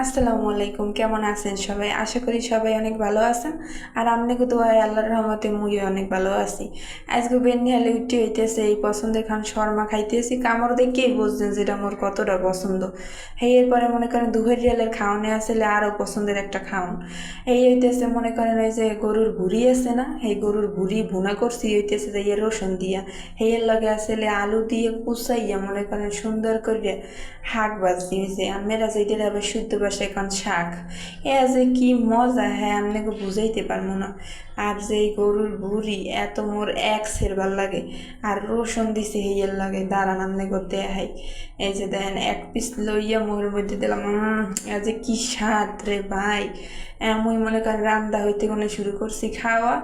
আসসালামু আলাইকুম, কেমন আছেন সবাই? আশা করি সবাই অনেক ভালো আছেন। আর আপনাকে তো হয় আল্লাহর রহমতে মুই অনেক ভালো আছি। আজকে বেন্নি হালে উঠতে হইতেছে এই পছন্দের খান শর্মা খাইতেছি। কামড় দেখেই বুঝছেন যেটা মোর কতটা পছন্দ। এই এরপরে মনে করেন দুহের রিয়ালের খাওয়ানে আসলে আরও পছন্দের একটা খাওন এই হইতেছে মনে করেন ওই যে গরুর ভুড়ি আছে না, এই গরুর ভুড়ি ভুনা করছি হইতেছে যে ইয়ে রসুন দিয়া। এর লগে আসলে আলু দিয়ে কুচাইয়া মনে করেন সুন্দর করে শাক বাজি হয়েছে আমরা যেটা আবার শুদ্ধ ভাষায় এখন শাক। এ যে কি মজা হ্যাঁ আপনাকে বুঝাইতে পারব না। আর যে গরুর ভুড়ি, এত মোর এক সেরবার লাগে। আর রসুন দিছে হেয়ের লাগে, দাঁড়ান আমনে করতে হাই এই যে দেখেন, এক পিস লইয়া মোর মধ্যে দিলাম যে কি স্বাদ রে ভাই। এমন মনে করেন রান্না হইতে কোনো শুরু করছি খাওয়া।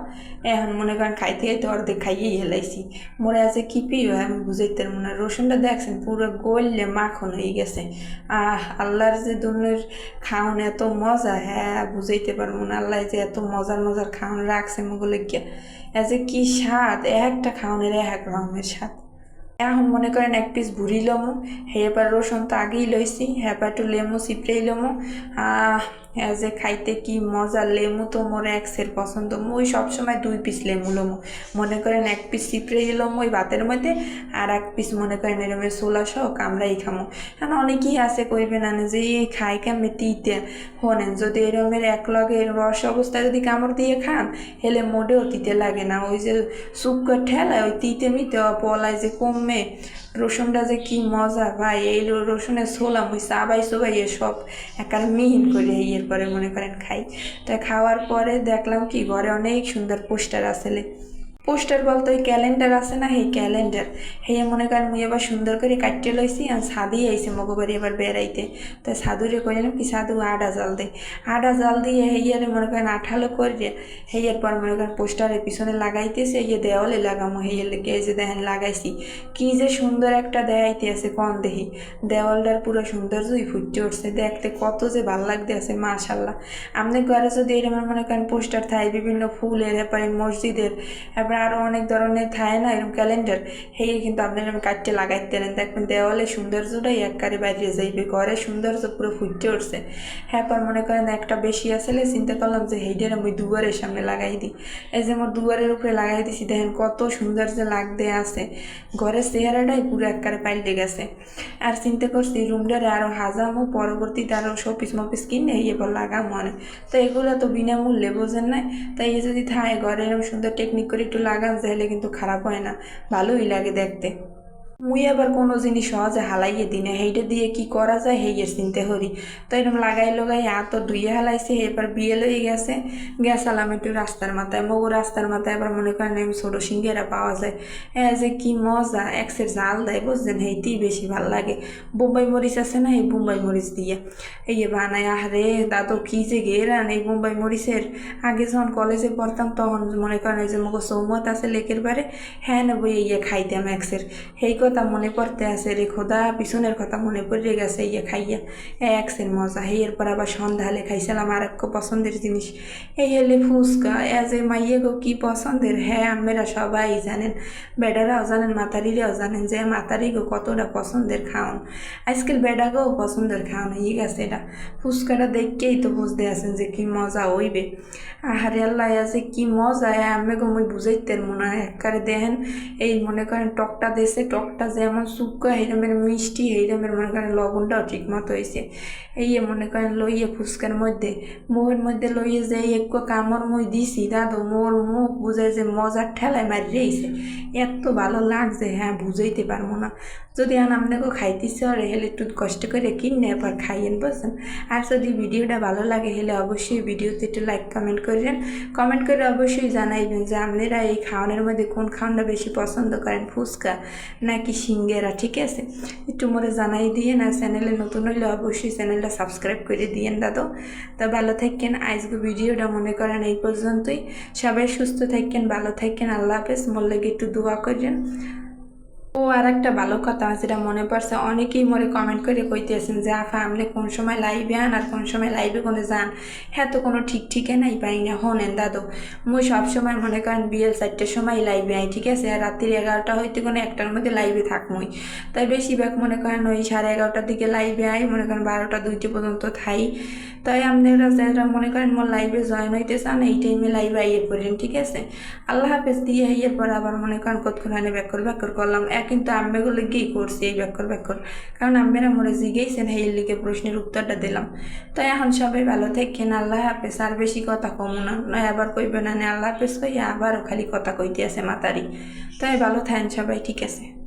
এখন মনে করেন খাইতে খাইতে অর্ধেক খাইয়েই হেলাইছি। মোরে আছে কি প্রিয়, আমি বুঝাইতে পারব না। রসুনটা দেখছেন, পুরো গললে মাখন হয়ে গেছে। আহ, আল্লাহর যে দুনের খাওন এত মজা হ্যাঁ বুঝাইতে পারব না। আল্লাহ যে এত মজার মজার খাওন রাখছে মোগুলো গিয়া এ যে কি স্বাদ? একটা খাওয়ানের এক রকমের স্বাদ। এখন মনে করেন এক পিস ভুড়ি লমো। হেপার রসুন তো আগেই লইছি, হেপার একটু লেমু চিপড়েই লমো। আহ হ্যাঁ যে খাইতে কি মজা? লেমু তো মোর এক সের পছন্দ। মুই সবসময় দুই পিস লেমু লমু। মনে করেন এক পিস চিপড়ে দিলাম ওই ভাতের মধ্যে, আর এক পিস মনে করেন এরমের সোলা সহ কামড়াই খামো। এখন অনেকেই আছে কইবে না যে এই খাই কেমনে তিতে হনেন, যদি এরমের এক লগে রস অবস্থায় যদি কামড় দিয়ে খান, হেলে মোটেও তিতে লাগে না। ওই যে শুক্কর ঠেলায়, ওই তিতে মিতে পলায় যে কমে রসুনটা যে কি মজা, ভাই, এই রসুনে রসুনের সোলাম ওই চাবাই চোবাই সব একার মিহিন করে ইয়ের পরে মনে করেন খাই। তা খাওয়ার পরে দেখলাম কি, ঘরে অনেক সুন্দর পোস্টার আসলে পোস্টার বলতে ওই ক্যালেন্ডার আছে না এই ক্যালেন্ডার। হেয়ে মনে করেন মুই আবার সুন্দর করে কাটতে লইছি আর সাদি আইছে মগবাড়ি এবার বেড়াইতে। তো সাধুরে কইলাম কি সাধু আডা জাল দে। আডা জাল দিয়ে হেয়ারে মনে করেন আঠালো করে হেয়ার পর মনে করেন পোস্টারের পিছনে লাগাইতেছে ইয়ে দেওয়ালে লাগামো লেগে এই যে দেখেন লাগাইছি। কি যে সুন্দর একটা দেখাইতে আছে কন দেহি। দেওয়ালটার পুরো সৌন্দর্যই ফুটে উঠছে, দেখতে কত যে ভালো লাগতে আছে, মাশাল্লাহ। আমাদের ঘরে যদি এরকম মনে করেন পোস্টার থাকে, বিভিন্ন ফুলের, এরপরে মসজিদের এরপরে আরও অনেক ধরনের থাকে না, এরকম ক্যালেন্ডার হেয়ে কিন্তু আপনি এরকম কাটতে লাগাইতে নেন দেখবেন দেওয়ালে সৌন্দর্যটাই একবারে বাইরে যাইবে, ঘরে সৌন্দর্য পুরো ফুটে উঠছে। হ্যাঁ পর মনে করেন একটা বেশি আসলে চিন্তা করলাম যে হেইডের আমি দুয়ারের সামনে লাগাই দিই। এই যে আমার দুয়ারের উপরে লাগাই দিছি, দেখেন কত সুন্দর যে লাগতে আছে। ঘরের চেহারাটাই পুরো একবারে পাল্টে গেছে। আর চিন্তা করছি রুমটারে আরও হাজামো পরবর্তীতে আরও শোপিস মপিস কিনে এবার লাগাম মনে তো এগুলো তো বিনামূল্যে, বোঝেন না তাই যদি থাকে ঘরে এরকম সুন্দর টেকনিক করে একটু লাগান তাহলে কিন্তু খারাপ হয় না। ভালোই লাগে দেখতে। মুই আবার কোনো জিনিস সহজে হালাইয়ে দিই না। সেইটা দিয়ে কি করা যায় হেইয়ের চিনতে হরি তো এরকম লাগাই লাগাই এত ধুইয়ে হালাইছে এবার বিয়ে লয়ে গেছে। গেছালাম একটু রাস্তার মাথায়। মগু রাস্তার মাথায় আবার মনে করেন আমি ছোটো সিঙ্গেরা পাওয়া যায়। এ যে কি মজা, একসের জাল দেয়, বুঝছেন? হেইতেই বেশি ভালো লাগে। বোম্বাই মরিচ আছে না, এই বোম্বাই মরিচ দিয়ে। এই যে বানায় আহারে দাদু কি যে গেরান এই বোম্বাই মরিচের। আগে যখন কলেজে পড়তাম, তখন মনে করেন ওই যে মগো সৌমত আছে লেকের বারে হ্যাঁ নেব ইয়ে খাইতাম একসের। সেই কথা মনে পড়তে আছে রে খোদা, পিছনের কথা মনে পড়ে গেছে ইয়ে খাইয়া। একসের মজা, এই এরপর আবার সন্ধ্যালে খাইছিলাম আর এক পছন্দের জিনিস। এই হলে ফুচকা, এজ এ মাইয়ে গো, কি পছন্দের? হ্যাঁ আমরা সবাই জানেন, বেডারাও জানেন, মাতারিরাও জানেন যে মাতারি গো কতটা পছন্দের খাওন। আজকাল বেডাকেও পছন্দের খাওন, হয়ে গেছে এটা। ফুচকাটা দেখকেই তো বুঝতে আছেন যে কি মজা হইবে। আহারে আল্লাহ আছে কি মজা আমি গো, মুই বুঝাইতে মনে হয় একবারে দেখেন, এই মনে করেন টকটা দেশে টকটা যেমন শুক্কা এইরমের মিষ্টি এইরমের মনে করেন লবণটাও ঠিক মতো হয়েছে এই মনে করেন লইয়ে ফুচকার মধ্যে মুখের মধ্যে লইয়ে যে একটু কামড় মুই দিছি, দাদু, মোর মুখ বুঝে যে মজার ঠেলায় মারি রয়েছে এত ভালো লাগছে হ্যাঁ বুঝাইতে পারব না। যদি আন আপনাকেও খাইতেছে আর হেলে একটু কষ্ট করে কিনে এবার খাইয়েন, বুঝছেন? আর যদি ভিডিওটা ভালো লাগে, হেলে অবশ্যই ভিডিওতে একটু লাইক কমেন্ট করেন। কমেন্ট করে অবশ্যই জানাইবেন যে আপনারা এই খাওয়ানোর মধ্যে কোন খাওয়ানটা বেশি পছন্দ করেন, ফুচকা নাকি সিঙ্গেরা, ঠিক আছে? একটু মোরে জানাই দিয়ে না চ্যানেলে নতুন হইলে অবশ্যই চ্যানেলটা সাবস্ক্রাইব করে দিয়েন দাদু। তো ভালো থাকেন আজকে ভিডিওটা মনে করেন এই পর্যন্তই। সবাই সুস্থ থাকেন ভালো থাকেন আল্লাহ হাফেজ। মোর লাগে একটু দোয়া করেন ও আর একটা ভালো কথা যেটা মনে পড়ছে, অনেকেই মরে কমেন্ট করে কইতেছেন যে, আফা, আপনি কোন সময় লাইভে আন আর কোন সময় লাইভে কোনো যান? হ্যাঁ তো কোনো ঠিক ঠিকে নাই পাই না। হনেন দাদু, মুই সবসময় মনে করেন বিয়েল চারটের সময় লাইভে আই, ঠিক আছে? আর রাত্রির এগারোটা হইতে কোনো একটার মধ্যে লাইভে থাকমই তাই বেশিরভাগ মনে করেন ওই সাড়ে এগারোটার দিকে লাইভে আই, মনে করেন বারোটা দুইটা পর্যন্ত থাই। তাই আপনারা যারা মনে করেন মোর লাইভে জয়েন হইতে চান, এই টাইমে লাইভে আইয়ে করেন ঠিক আছে? আল্লাহ হাফেজ, দিয়ে আইয়ের পর আবার মনে করেন কতক্ষণ ব্যাকর করলাম। এ কিন্তু আম্বেগুলো গিয়ে করছি, এই ব্যাকর ব্যাকর। কারণ আম্বেরা মরে জিগেইছেন সেই লিগে প্রশ্নের উত্তরটা দিলাম। তো এখন সবাই ভালো থাকেন, আল্লাহ হাফেজ। আর বেশি কথা কম না, নয় আবার কইবে না নে আল্লাহ হাফেজ কই আবারও খালি কথা কইতে আছে মাতারি। তাই ভালো থাকেন সবাই, ঠিক আছে।